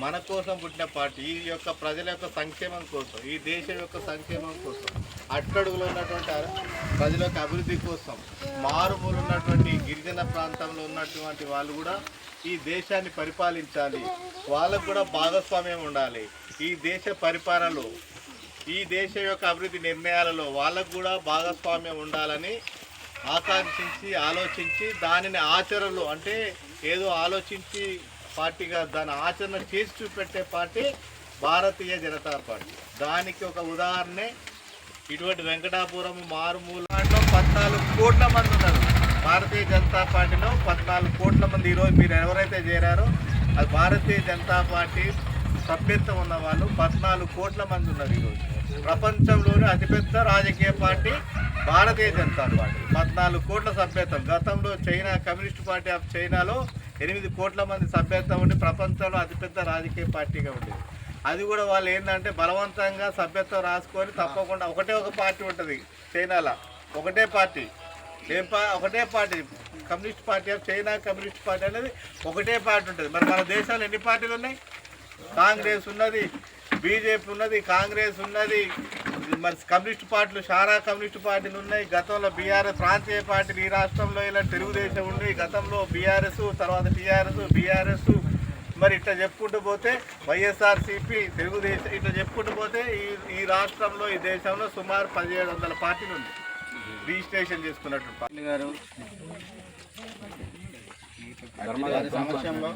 మన కోసం పుట్టిన పార్టీ ఈ యొక్క ప్రజల యొక్క సంక్షేమం కోసం ఈ దేశం యొక్క సంక్షేమం కోసం అట్టడుగులో ఉన్నటువంటి ప్రజల యొక్క అభివృద్ధి కోసం మారుమూలు ఉన్నటువంటి గిరిజన ప్రాంతంలో ఉన్నటువంటి వాళ్ళు కూడా ఈ దేశాన్ని పరిపాలించాలి. వాళ్ళకు కూడా భాగస్వామ్యం ఉండాలి. ఈ దేశ పరిపాలనలో ఈ దేశం యొక్క అభివృద్ధి నిర్ణయాలలో వాళ్ళకు కూడా భాగస్వామ్యం ఉండాలని ఆకాంక్షించి ఆలోచించి దానిని ఆచరణలో అంటే ఏదో ఆలోచించి పార్టీగా దాని ఆచరణ చేసి చూపెట్టే పార్టీ భారతీయ జనతా పార్టీ. దానికి ఒక ఉదాహరణే ఇటువంటి వెంకటాపురం మారుమూల దాంట్లో పద్నాలుగు కోట్ల మంది ఉన్నారు. భారతీయ జనతా పార్టీలో పద్నాలుగు కోట్ల మంది. ఈరోజు మీరు ఎవరైతే చేరారో అది భారతీయ జనతా పార్టీ సభ్యత్వం ఉన్న వాళ్ళు పద్నాలుగు కోట్ల మంది ఉన్నారు ఈరోజు. ప్రపంచంలోనే అతిపెద్ద రాజకీయ పార్టీ భారతీయ జనతా పార్టీ. పద్నాలుగు కోట్ల సభ్యత్వం. గతంలో చైనా కమ్యూనిస్ట్ పార్టీ ఆఫ్ చైనాలో ఎనిమిది కోట్ల మంది సభ్యత్వం ఉండి ప్రపంచంలో అతిపెద్ద రాజకీయ పార్టీగా ఉండేది. అది కూడా వాళ్ళు ఏంటంటే బలవంతంగా సభ్యత్వం రాసుకొని తప్పకుండా ఒకటే ఒక పార్టీ ఉంటుంది చైనాలో. ఒకటే పార్టీ. ఏం పా ఒకటే party. Communist party of China communist party అనేది ఒకటే పార్టీ ఉంటుంది. మరి మన దేశంలో ఎన్ని పార్టీలు ఉన్నాయి? కాంగ్రెస్ ఉన్నది బీజేపీ ఉన్నది కాంగ్రెస్ ఉన్నది మరి కమ్యూనిస్ట్ పార్టీలు చాలా కమ్యూనిస్ట్ పార్టీలు ఉన్నాయి. గతంలో బీఆర్ఎస్ ప్రాంతీయ పార్టీలు ఈ రాష్ట్రంలో ఇలా తెలుగుదేశం ఉంది. గతంలో బీఆర్ఎస్ తర్వాత టీఆర్ఎస్ బీఆర్ఎస్. మరి ఇట్లా చెప్పుకుంటూ పోతే వైఎస్ఆర్సీపీ తెలుగుదేశం ఇట్లా చెప్పుకుంటూ పోతే ఈ ఈ రాష్ట్రంలో ఈ దేశంలో సుమారు పదిహేడు వందల పార్టీలు ఉంది రిజిస్ట్రేషన్ చేసుకున్నట్టు పార్టీ. గారు. సమక్షంలో.